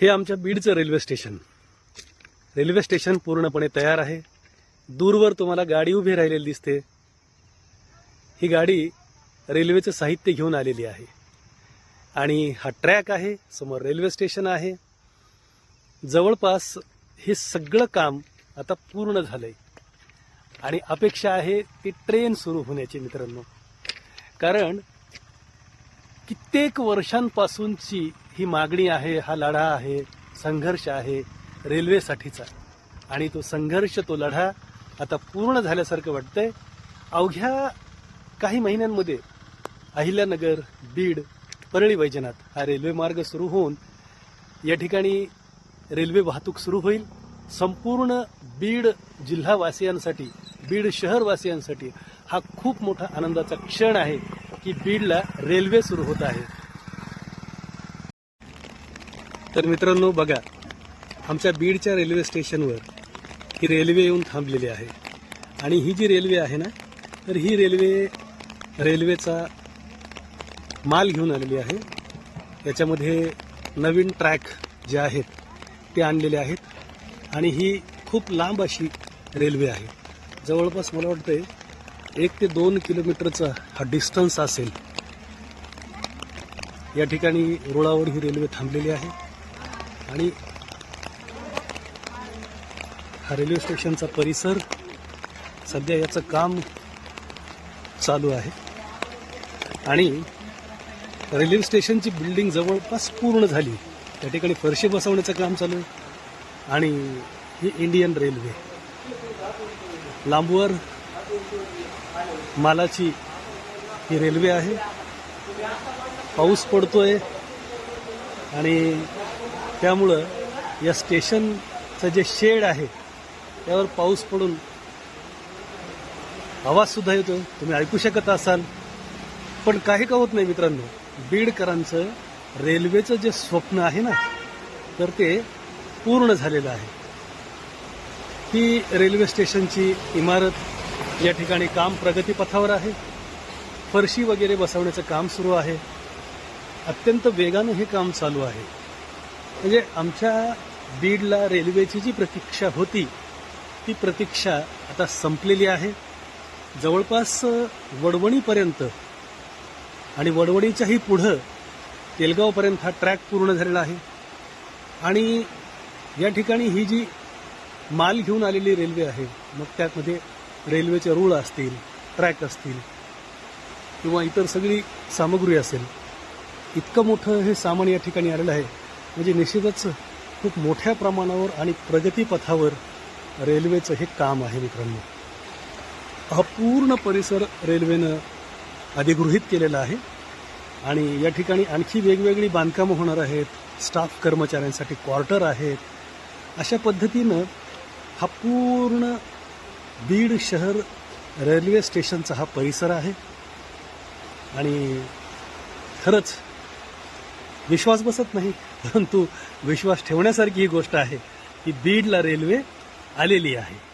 हे आमच्या बीडचं रेल्वे स्टेशन. रेल्वे स्टेशन पूर्णपणे तयार आहे. दूरवर तुम्हाला गाडी उभी राहिलेली दिसते. ही गाडी रेल्वेचं साहित्य घेऊन आलेली आहे. आणि हा ट्रॅक आहे समोर रेल्वे स्टेशन आहे. जवळपास हे सगळं काम आता पूर्ण झालं आहे आणि अपेक्षा आहे ती ट्रेन सुरू होण्याची मित्रांनो. कारण कित्येक वर्षांपासूनची ही मागणी आहे हा लढा आहे संघर्ष आहे रेल्वेसाठीचा. आणि तो संघर्ष तो लढा आता पूर्ण झाल्यासारखं वाटतंय. अवघ्या काही महिन्यांमध्ये अहिल्यानगर बीड परळी वैजनाथ हा रेल्वे मार्ग सुरू होऊन या ठिकाणी रेल्वे वाहतूक सुरू होईल. संपूर्ण बीड जिल्हावासियांसाठी बीड शहरवासियांसाठी हा खूप मोठा आनंदाचा क्षण आहे की बीडला रेल्वे सुरू होत आहे. तर मित्रांनो बघा आमच्या बीडच्या रेल्वे स्टेशनवर ही रेल्वे येऊन थांबलेली आहे. आणि ही जी रेल्वे आहे ना तर ही रेल्वे रेल्वेचा माल घेऊन आलेली आहे. याच्यामध्ये नवीन ट्रॅक जे आहेत ते आणलेले आहेत. आणि ही खूप लांब अशी रेल्वे आहे. जवळपास मला वाटतंय एक ते दोन किलोमीटरचा हा डिस्टन्स असेल. या ठिकाणी रुळावर ही रेल्वे थांबलेली आहे. आणि हा रेल्वे स्टेशनचा परिसर सध्या याचं काम चालू आहे. आणि रेल्वे स्टेशनची बिल्डिंग जवळपास पूर्ण झाली. त्या ठिकाणी फरशी बसवण्याचं काम चालू आहे. आणि ही इंडियन रेल्वे. लांबवर मालाची ही रेल्वे आहे. पाऊस पडतोय. आणि त्यामुळं या स्टेशनचं जे शेड आहे त्यावर पाऊस पडून आवाज सुद्धा येतो तुम्ही ऐकू शकत असाल. पण काही का होत नाही मित्रांनो बीडकरांचं रेल्वेचं जे स्वप्न आहे ना तर ते पूर्ण झालेलं आहे. ही रेल्वे स्टेशनची इमारत या ठिकाणी काम प्रगतीपथावर आहे. फरशी वगैरे बसवण्याचं काम सुरू आहे. अत्यंत वेगानं हे काम चालू आहे. म्हणजे आमच्या बीडला रेल्वेची जी प्रतीक्षा होती ती प्रतीक्षा आता संपलेली आहे. जवळपास वडवणीपर्यंत आणि वडवणीच्याही पुढं तेलगावपर्यंत हा ट्रॅक पूर्ण झालेला आहे. आणि या ठिकाणी ही जी माल घेऊन आलेली रेल्वे आहे मग त्यामध्ये रेल्वेचे रूळ असतील ट्रॅक असतील किंवा इतर सगळी सामग्री असेल इतकं मोठं हे सामान या ठिकाणी आलेलं आहे. म्हणजे निश्चितच खूप मोठ्या प्रमाणावर आणि प्रगतीपथावर रेल्वेचं हे काम आहे मित्रांनो. हा पूर्ण परिसर रेल्वेनं अधिगृहित केलेला आहे आणि या ठिकाणी आणखी वेगवेगळी बांधकामं होणार आहेत स्टाफ कर्मचाऱ्यांसाठी क्वार्टर आहेत. अशा पद्धतीनं हा पूर्ण बीड शहर रेल्वे स्टेशनचा हा परिसर आहे. आणि खरंच विश्वास बसत नाही परंतु विश्वास ठेवण्यासारखी ही गोष्ट आहे की बीडला रेल्वे आलेली आहे.